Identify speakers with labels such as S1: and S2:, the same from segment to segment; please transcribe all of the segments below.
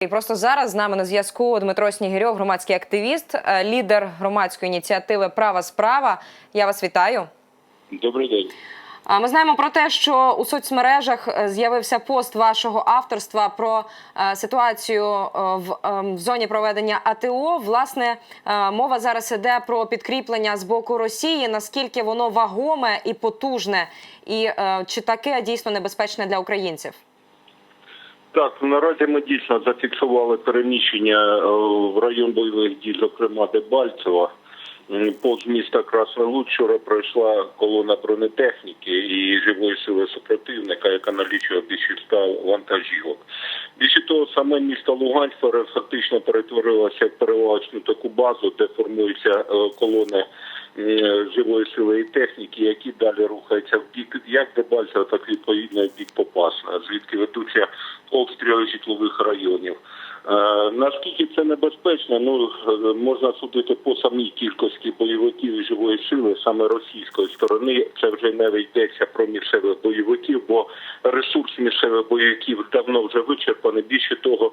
S1: І просто зараз з нами на зв'язку Дмитро Снігирьов, громадський активіст, е, лідер громадської ініціативи Права справа. Я вас вітаю.
S2: Добрий день.
S1: А Ми знаємо про те, що у соцмережах е, з'явився пост вашого авторства про е, ситуацію в, зоні проведення АТО. Власне, мова зараз іде про підкріплення з боку Росії. Наскільки воно вагоме і потужне, і чи таке дійсно небезпечне для українців?
S2: Так, наразі ми дійсно зафіксували переміщення е, в район бойових дій, зокрема Дебальцева. Повз міста Красний Луч пройшла колона бронетехніки і живої сили супротивника, яка налічує більше 100 вантажівок. Більше того, саме місто Луганськ фактично перетворилося в перевалочну таку базу, де формуються е, колони живої сили і техніки, які далі рухаються в бік як Дебальцева, так відповідно в бік Попасна, звідки ведуться обстріли житлових районів. Наскільки це небезпечно, ну е, можна судити по самій кількості бойовиків і живої сили саме російської сторони. Це вже не йдеться про місцевих бойовиків, бо ресурс місцевих бойовиків давно вже вичерпаний. Більше того,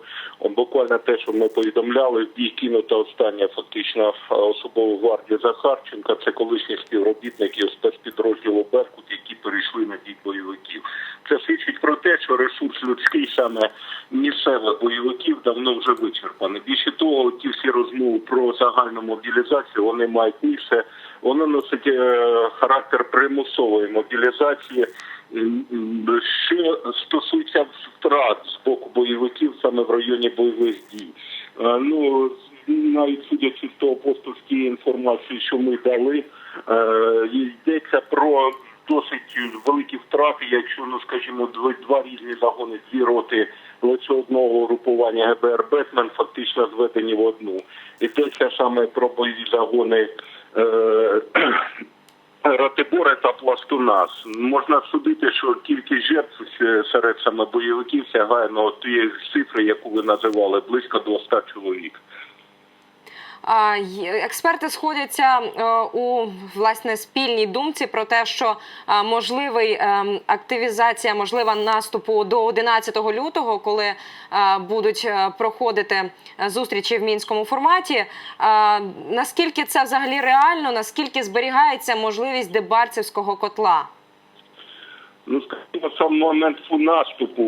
S2: буквально те, що ми повідомляли, в бій кинута остання фактично особову гвардію Захарченка. Це колишні співробітники спецпідрозділу Беркут, які перейшли на бік бойовиків. Це свідчить про те, що ресурс людський саме місцевих бойовиків давно вже вичерпаний. Більше того, ті всі розмови про загальну мобілізацію вони мають місце. Воно носить е, характер примусової мобілізації. Що стосується втрат з боку бойовиків саме в районі бойових дій, Е, ну навіть судячи з того посту інформації, що ми дали, е, йдеться про досить великі втрати, якщо ну скажімо, два, два різні загони, дві роти лише одного групування ГБР Бетмен фактично зведені в одну. Йдеться саме про бойові загони. Е, Ратибори та Пластунас. Можна судити, що кількість жертв е, серед саме бойовиків сягає ну, тієї цифри, яку ви називали, близько 200 чоловік.
S1: Експерти сходяться е, у власне спільній думці про те, що е, можливий е, активізація, можлива наступу до 11 лютого, коли будуть проходити зустрічі в мінському форматі. Наскільки це взагалі реально? Наскільки зберігається можливість дебарцівського котла?
S2: Ну, скажімо, сам момент наступу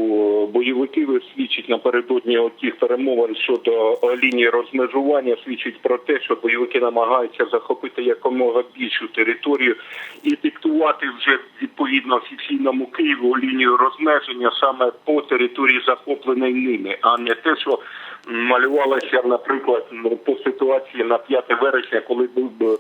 S2: бойовиків свідчить напередодні тих перемовин щодо е, лінії розмежування, свідчить про те, що бойовики намагаються захопити якомога більшу територію і диктувати вже відповідно офіційному Києву лінію розмеження саме по території захопленої ними, а не те, що малювалося, наприклад, ну, по ситуації на 5 вересня, коли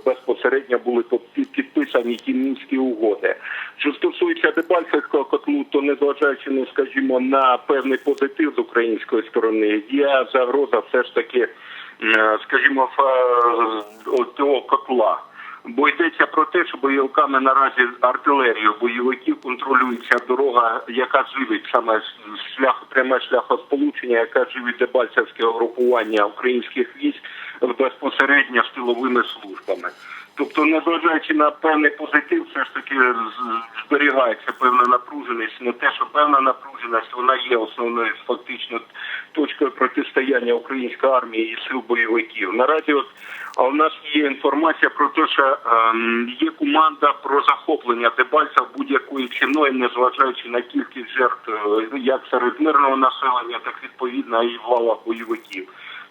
S2: безпосередньо були підписані ті мінські угоди. Що стосується Дебальцевського котлу, то незважаючи, ну скажімо, на певний позитив з української сторони, є загроза все ж таки, скажімо, цього котла. Бо йдеться про те, що бойовиками наразі артилерію бойовиків контролюється дорога, яка живить саме шлях, пряме шляхосполучення, яка живить Дебальцевське угрупування українських військ безпосередньо з тиловими службами. Тобто, незважаючи на певний позитив, все ж таки зберігається певна напруженість. Не те, що певна напруженість, вона є основною фактично точкою протистояння української армії і сил бойовиків. Наразі, от а у нас є інформація про те, що ем, є команда про захоплення Дебальця будь-якою ціною, незважаючи на кількість жертв е, як серед мирного населення, так відповідно і в лавах бойовиків.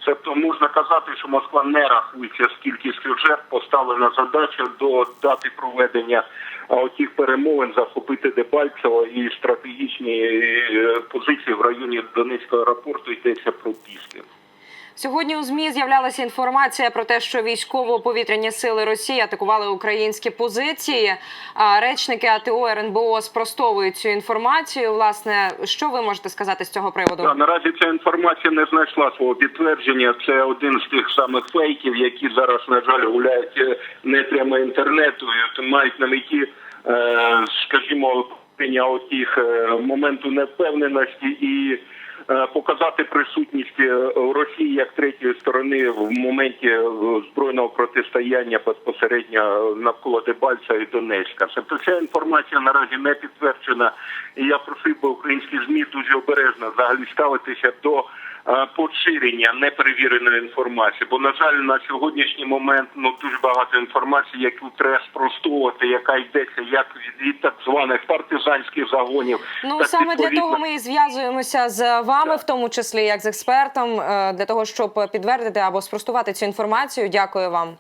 S2: Тобто можна казати, що Москва не рахується з кількістю жертв, поставлена задача до дати проведення а, отих перемовин захопити Дебальцево і стратегічні е, позиції в районі Донецького аеропорту йдеться про Піски.
S1: Сьогодні у змі з'являлася інформація про те, що військово-повітряні сили Росії атакували українські позиції. А Речники АТО РНБО спростовують цю інформацію. Власне, що ви можете сказати з цього приводу?
S2: Да, наразі ця інформація не знайшла свого підтвердження. Це один з тих самих фейків, які зараз, на жаль, гуляють е, нетрями інтернету, мають на меті, е, скажімо, прийняття тих е, моменту невпевненості і. е, Показати присутність е, Росії як третьої сторони в моменті збройного протистояння безпосередньо навколо Дебальця і Донецька. Тобто ця інформація наразі не підтверджена, і я просив би українські змі дуже обережно взагалі ставитися до поширення неперевіреної інформації. Бо, на жаль, на сьогоднішній момент ну дуже багато інформації, яку треба спростовувати, яка йдеться як від, так званих партизанських загонів.
S1: Ну
S2: так
S1: саме для того ми і зв'язуємося з вами, в тому числі як з експертом, е, для того, щоб підтвердити або спростувати цю інформацію. Дякую вам.